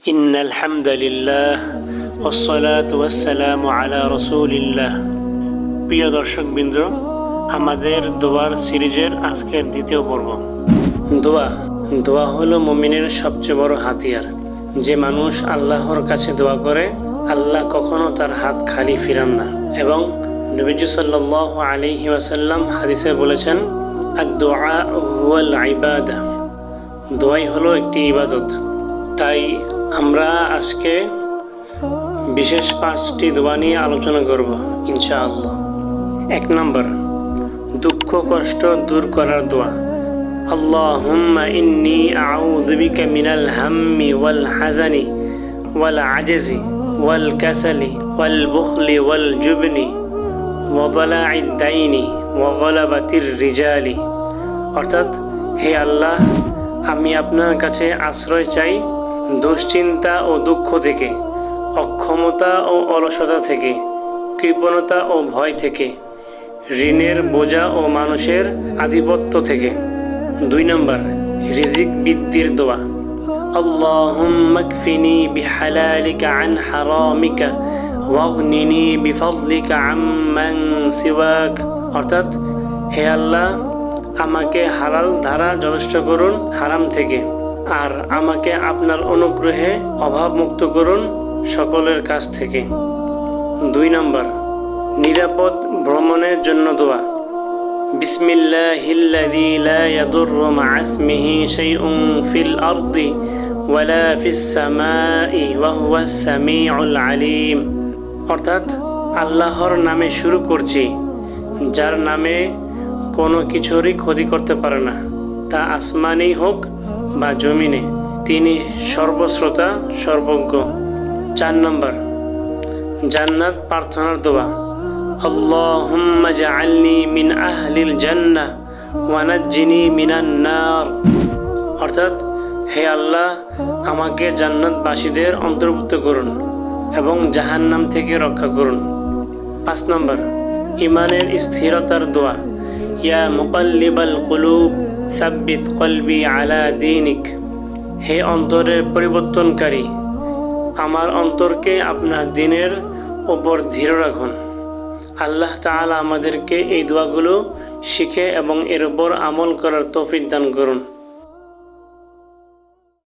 إن الحمد لله والصلاة والسلام على رسول الله প্রিয় দর্শক বৃন্দ আমাদের দোয়ার সিরিজের আজকের দ্বিতীয় পর্ব দোয়া দোয়া হলো মমিনের সবচেয়ে বড় হাতিয়ার যে মানুষ আল্লাহর কাছে দোয়া করে আল্লাহ কখনো তার হাত খালি ফিরান না এবং নবীজি সাল্লাহ আলিহি ওয়াসাল্লাম হাদিসে বলেছেন আর দোয়া হুয়াল ইবাদা দোয়াই হলো একটি ইবাদত তাই আমরা আজকে বিশেষ পাঁচটি দোয়া নিয়ে আলোচনা করব, ইনশাআল্লাহ। এক নম্বর, দুঃখ, কষ্ট দূর করার দোয়া। আল্লাহুম্মা ইন্নি আউযু বিকা মিনাল হাম্মি ওয়াল হাজানি ওয়াল আজজি ওয়াল কাসালি ওয়াল বুখলি ওয়াল জুবনি ওয়া দালাঈদ দাইনি ওয়া গালাবাতির রিজালি। অর্থাৎ, হে আল্লাহ, আমি আপনার কাছে আশ্রয় চাই দুশ্চিন্তা ও দুঃখ থেকে অক্ষমতা ও অলসতা থেকে কৃপণতা ও ভয় থেকে ঋণের বোঝা ও মানুষের আধিপত্য থেকে দুই নম্বর রিজিক বৃদ্ধির দোয়া اللهم اكفني بحلالك عن حرامك واغنني بفضلك عمن سواك অর্থাৎ হে আল্লাহ আমাকে হালাল ধারা যথেষ্ট করুন হারাম থেকে আর আমাকে আপনার অনুগ্রহে অভাবমুক্ত করুন সকলের কাছ থেকে। দুই নম্বর, নিরাপদ ভ্রমণের জন্য দোয়া। লা ফিল ওয়া আলিম। অর্থাৎ আল্লাহর নামে শুরু করছি, যার নামে কোনো কিছুরই ক্ষতি করতে পারে না। তা আসমানেই হোক বা জমিনে তিনি সর্বশ্রোতা সর্বজ্ঞ চার নম্বর জান্নাত প্রার্থনার দোয়া اللهم اجعلني من أهل الجنة ونجني من النار অর্থাৎ হে আল্লাহ আমাকে জান্নাতবাসীদের অন্তর্ভুক্ত করুন এবং জাহান্নাম থেকে রক্ষা করুন পাঁচ নম্বর ইমানের স্থিরতার দোয়া ইয়া মুকাল্লিবাল কুলুব সাব্বিত কলবি আলা দিনিক। হে অন্তরের পরিবর্তনকারী, আমার অন্তরকে আপনার দিনের ওপর ধীর রাখুন। আল্লাহ তাআলা আমাদেরকে এই দোয়াগুলো শিখে এবং এর উপর আমল করার তৌফিক দান করুন।